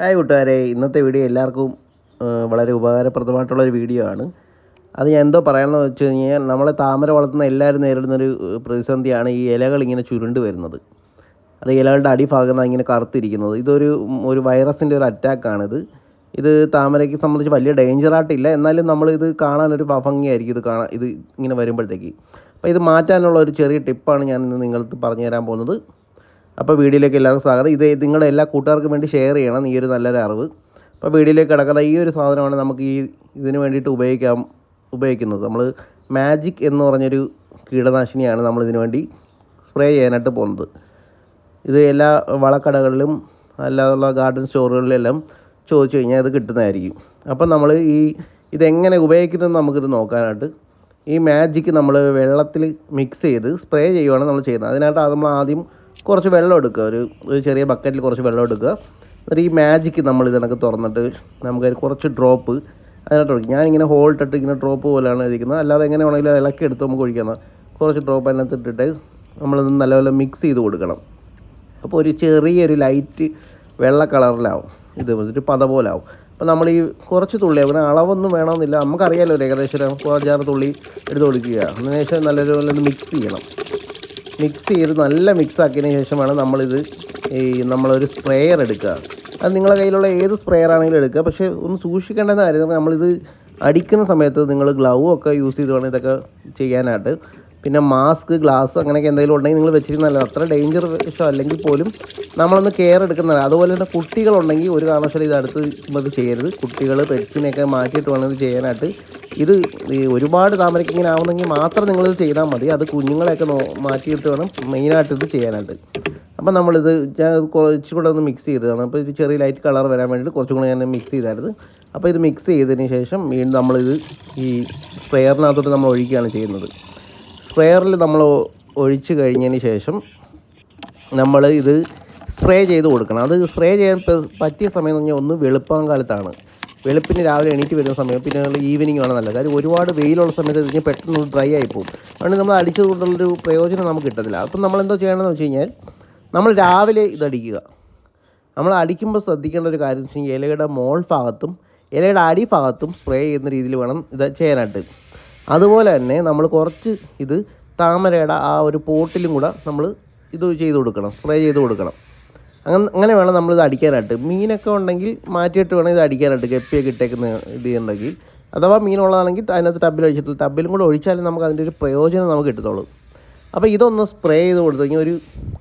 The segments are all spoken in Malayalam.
ഹായ് കൂട്ടുകാരെ ഇന്നത്തെ വീഡിയോ എല്ലാവർക്കും വളരെ ഉപകാരപ്രദമായിട്ടുള്ളൊരു വീഡിയോ ആണ്. അത് ഞാൻ എന്തോ പറയാമെന്ന് വെച്ച് കഴിഞ്ഞാൽ നമ്മളെ താമര വളർത്തുന്ന എല്ലാവരും നേരിടുന്നൊരു പ്രതിസന്ധിയാണ് ഈ ഇലകൾ ഇങ്ങനെ ചുരുണ്ട് വരുന്നത്. അത് ഇലകളുടെ അടിഭാഗം നിന്നാണ് ഇങ്ങനെ കറുത്തിരിക്കുന്നത്. ഇതൊരു ഒരു വൈറസിന്റെ ഒരു അറ്റാക്കാണിത് ഇത് താമരയ്ക്ക് സംബന്ധിച്ച് വലിയ ഡേഞ്ചറായിട്ടില്ല എന്നാലും നമ്മളിത് കാണാനൊരു ഭംഗിയായിരിക്കും ഇത് കാണാൻ ഇത് ഇങ്ങനെ വരുമ്പോഴത്തേക്ക്. അപ്പോൾ ഇത് മാറ്റാനുള്ള ഒരു ചെറിയ ടിപ്പാണ് ഞാൻ ഇന്ന് നിങ്ങൾക്ക് പറഞ്ഞു തരാൻ പോകുന്നത്. അപ്പോൾ വീഡിയോയിലേക്ക് എല്ലാവർക്കും സ്വാഗതം. ഇത് നിങ്ങളുടെ എല്ലാ കൂട്ടുകാർക്കും വേണ്ടി ഷെയർ ചെയ്യണം. ഈ ഒരു നല്ലൊരു അറിവ്. അപ്പോൾ വീഡിയോയിലേക്ക് കിടക്കുന്ന ഈ ഒരു സാധനമാണ് നമുക്ക് ഈ ഇതിന് വേണ്ടിയിട്ട് ഉപയോഗിക്കാം ഉപയോഗിക്കുന്നത്. നമ്മൾ മാജിക് എന്ന് പറഞ്ഞൊരു കീടനാശിനിയാണ് നമ്മൾ ഇതിനു വേണ്ടി സ്പ്രേ ചെയ്യാനായിട്ട് പോകുന്നത്. ഇത് എല്ലാ വളക്കടകളിലും അല്ലാതുള്ള ഗാർഡൻ സ്റ്റോറുകളിലെല്ലാം ചോദിച്ചു കഴിഞ്ഞാൽ ഇത് കിട്ടുന്നതായിരിക്കും. അപ്പം നമ്മൾ ഈ ഇതെങ്ങനെ ഉപയോഗിക്കുന്നതെന്ന് നമുക്കിത് നോക്കാനായിട്ട് ഈ മാജിക്ക് നമ്മൾ വെള്ളത്തിൽ മിക്സ് ചെയ്ത് സ്പ്രേ ചെയ്യുകയാണ് നമ്മൾ ചെയ്യുന്നത്. അതിനായിട്ട് അത് നമ്മൾ ആദ്യം കുറച്ച് വെള്ളം എടുക്കുക. ഒരു ഒരു ചെറിയ ബക്കറ്റിൽ കുറച്ച് വെള്ളം എടുക്കുക. എന്നിട്ട് ഈ മാജിക്ക് നമ്മൾ ഇതിനൊക്കെ തുറന്നിട്ട് നമുക്ക് കുറച്ച് ഡ്രോപ്പ് അതിനകത്ത് ഒഴിക്കും. ഞാനിങ്ങനെ ഹോൾ ഇട്ടിട്ട് ഇങ്ങനെ ഡ്രോപ്പ് പോലെയാണ് എഴുതിക്കുന്നത് അല്ലാതെ എങ്ങനെ വേണമെങ്കിലും ഇളക്കി എടുത്ത് നമുക്ക് ഒഴിക്കാം. കുറച്ച് ഡ്രോപ്പ് അതിനകത്ത് ഇട്ടിട്ട് നമ്മളത് നല്ലപോലെ മിക്സ് ചെയ്ത് കൊടുക്കണം. അപ്പോൾ ഒരു ചെറിയൊരു ലൈറ്റ് വെള്ള കളറിലാവും ഇത് ഒരു പത പോലെ ആവും അപ്പോൾ നമ്മൾ ഈ കുറച്ച് തുള്ളി അങ്ങനെ അളവൊന്നും വേണമെന്നില്ല. നമുക്കറിയാമല്ലോ ഒരു ഏകദേശം ഒരു കുറച്ചാറ് തുള്ളി എടുത്ത് കൊടുക്കുക അതിനുശേഷം നല്ലൊരു പോലെ മിക്സ് ചെയ്യണം. മിക്സ് ചെയ്ത് നല്ല മിക്സ് ആക്കിയതിന് ശേഷമാണ് നമ്മളിത് ഈ നമ്മളൊരു സ്പ്രേയർ എടുക്കുക. അത് നിങ്ങളുടെ കയ്യിലുള്ള ഏത് സ്പ്രേയർ ആണെങ്കിലും എടുക്കുക. പക്ഷേ ഒന്ന് സൂക്ഷിക്കേണ്ടതെന്ന് കാര്യം നമ്മളിത് അടിക്കുന്ന സമയത്ത് നിങ്ങൾ ഗ്ലൗ ഒക്കെ യൂസ് ചെയ്ത് വേണം ഇതൊക്കെ ചെയ്യാനായിട്ട്. പിന്നെ മാസ്ക് ഗ്ലാസ് അങ്ങനെയൊക്കെ എന്തെങ്കിലും ഉണ്ടെങ്കിൽ നിങ്ങൾ വെച്ചിരുന്നല്ല അത്ര ഡേഞ്ചർ വിഷം അല്ലെങ്കിൽ പോലും നമ്മളൊന്ന് കെയർ എടുക്കുന്നതല്ല അതുപോലെ തന്നെ കുട്ടികളുണ്ടെങ്കിൽ ഒരു കാരണവശാലും ഇത് അടുത്ത് ഇത് ചെയ്യരുത്. കുട്ടികൾ പെറ്റ്സിനെയൊക്കെ മാറ്റിയിട്ട് വേണം ഇത് ചെയ്യാനായിട്ട്. ഇത് ഒരുപാട് താമരയ്ക്ക് ഇങ്ങനെ ആവുന്നെങ്കിൽ മാത്രം നിങ്ങളിത് ചെയ്താൽ മതി. അത് കുഞ്ഞുങ്ങളെയൊക്കെ മാറ്റിയിട്ട് വേണം മെയിനായിട്ട് ഇത് ചെയ്യാനായിട്ട്. അപ്പം നമ്മളിത് ഞാൻ കുറച്ചും കൂടെ ഒന്ന് മിക്സ് ചെയ്തതാണ്. അപ്പോൾ ഇത് ചെറിയ ലൈറ്റ് കളർ വരാൻ വേണ്ടിയിട്ട് കുറച്ചും കൂടെ ഞാൻ മിക്സ് ചെയ്തായിരുന്നു. അപ്പോൾ ഇത് മിക്സ് ചെയ്തതിന് ശേഷം വീണ്ടും നമ്മളിത് ഈ സ്പ്രെയറിനകത്തോട്ട് നമ്മൾ ഒഴിക്കുകയാണ് ചെയ്യുന്നത്. സ്പ്രെയറിൽ നമ്മൾ ഒഴിച്ച് കഴിഞ്ഞതിന് ശേഷം നമ്മൾ ഇത് സ്പ്രേ ചെയ്ത് കൊടുക്കണം. അത് സ്പ്രേ ചെയ്യാൻ പറ്റിയ സമയം എന്ന് പറഞ്ഞാൽ ഒന്ന് വെളുപ്പം കാലത്താണ്. വെളുപ്പിന് രാവിലെ എണീറ്റ് വരുന്ന സമയം പിന്നെ നമ്മൾ ഈവനിങ് ആണ് നല്ലത്. കാര്യം ഒരുപാട് വെയിലുള്ള സമയത്ത് കഴിഞ്ഞാൽ പെട്ടെന്ന് ഡ്രൈ ആയി പോകും. അതുകൊണ്ട് നമ്മൾ അടിച്ചത് കൊണ്ടുള്ളൊരു പ്രയോജനം നമുക്ക് കിട്ടത്തില്ല. അപ്പം നമ്മൾ എന്താ ചെയ്യണമെന്ന് വെച്ച് കഴിഞ്ഞാൽ നമ്മൾ രാവിലെ ഇതടിക്കുക നമ്മൾ അടിക്കുമ്പോൾ ശ്രദ്ധിക്കേണ്ട ഒരു കാര്യം എന്ന് വെച്ച് കഴിഞ്ഞാൽ ഇലയുടെ മോൾ ഭാഗത്തും ഇലയുടെ അടിഭാഗത്തും സ്പ്രേ ചെയ്യുന്ന രീതിയിൽ വേണം ഇത് ചെയ്യാനായിട്ട്. അതുപോലെ തന്നെ നമ്മൾ കുറച്ച് ഇത് താമരയുടെ ആ ഒരു പോട്ടിലും കൂടെ നമ്മൾ ഇത് ചെയ്ത് കൊടുക്കണം സ്പ്രേ ചെയ്ത് കൊടുക്കണം. അങ്ങനെ അങ്ങനെ വേണം ഇത് അടിക്കാനായിട്ട്. മീനൊക്കെ ഉണ്ടെങ്കിൽ മാറ്റിയിട്ട് വേണം ഇത് അടിക്കാനായിട്ട് ഗപ്പിയൊക്കെ ഇട്ടേക്കുന്ന ഇത് ഉണ്ടെങ്കിൽ. അഥവാ മീനുള്ളതാണെങ്കിൽ അതിനകത്ത് ടബിൽ ഒഴിച്ചിട്ട് ടബിലും കൂടെ ഒഴിച്ചാലും നമുക്ക് അതിന്റെ ഒരു പ്രയോജനം നമുക്ക് കിട്ടത്തുള്ളൂ. അപ്പോൾ ഇതൊന്ന് സ്പ്രേ ചെയ്ത് കൊടുത്തു. കഴിഞ്ഞാൽ ഒരു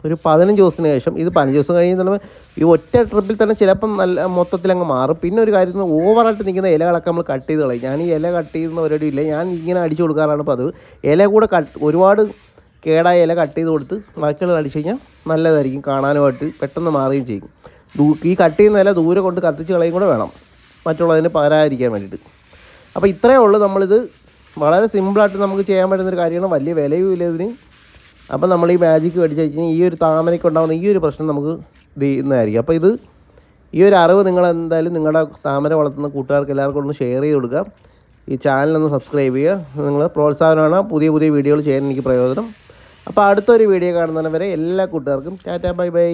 ഒരു പതിനഞ്ച് ദിവസത്തിന് ശേഷം ഇത് പതിനഞ്ച് ദിവസം കഴിഞ്ഞ് തന്നെ ഈ ഒറ്റ ട്രിപ്പിൽ തന്നെ ചിലപ്പം നല്ല മൊത്തത്തിൽ അങ്ങ് മാറും. പിന്നെ ഒരു കാര്യം ഓവറായിട്ട് നിൽക്കുന്ന ഇലകളൊക്കെ നമ്മൾ കട്ട് ചെയ്ത് കളയും. ഞാൻ ഈ ഇല കട്ട് ചെയ്യുന്ന പരിപാടി ഇല്ല. ഞാൻ ഇങ്ങനെ അടിച്ചു കൊടുക്കാറാണ് പതിവ് ഇല കൂടെ കട്ട് ഒരുപാട് കേടായ ഇല കട്ട് ചെയ്ത് കൊടുത്ത് ബാക്കിയുള്ളത് അടിച്ചു കഴിഞ്ഞാൽ നല്ലതായിരിക്കും. കാണാനുമായിട്ട് പെട്ടെന്ന് മാറുകയും ചെയ്യും. ഈ കട്ട് ചെയ്യുന്ന ഇല ദൂരെ കൊണ്ട് കത്തിച്ച് കളയും കൂടെ വേണം. മറ്റുള്ളതിന് പകരാതിരിക്കാൻ വേണ്ടിയിട്ട്. അപ്പോൾ ഇത്രയേ ഉള്ളൂ നമ്മളിത്. വളരെ സിമ്പിളായിട്ട് നമുക്ക് ചെയ്യാൻ പറ്റുന്ന ഒരു കാര്യമാണ്. വലിയ വിലയും ഇല്ല ഇതിന്. അപ്പം നമ്മൾ ഈ മാജിക് മേടിച്ച് കഴിഞ്ഞാൽ ഈ ഒരു താമരയ്ക്ക് ഉണ്ടാകുന്ന ഈ ഒരു പ്രശ്നം നമുക്ക് ഇത് ചെയ്യുന്നതായിരിക്കും അപ്പോൾ ഇത് ഈ ഒരു അറിവ് നിങ്ങൾ എന്തായാലും നിങ്ങളുടെ താമര വളർത്തുന്ന കൂട്ടുകാർക്ക് എല്ലാവർക്കും ഒന്ന് ഷെയർ ചെയ്ത് കൊടുക്കുക. ഈ ചാനലൊന്ന് സബ്സ്ക്രൈബ് ചെയ്യുക. നിങ്ങൾ പ്രോത്സാഹനമാണ്. പുതിയ പുതിയ വീഡിയോകൾ ചെയ്യാൻ എനിക്ക് പ്രയോജനം. അപ്പോൾ അടുത്തൊരു വീഡിയോ കാണുന്നതിന് വരെ എല്ലാ കൂട്ടുകാർക്കും ടാറ്റാ ബൈ ബൈ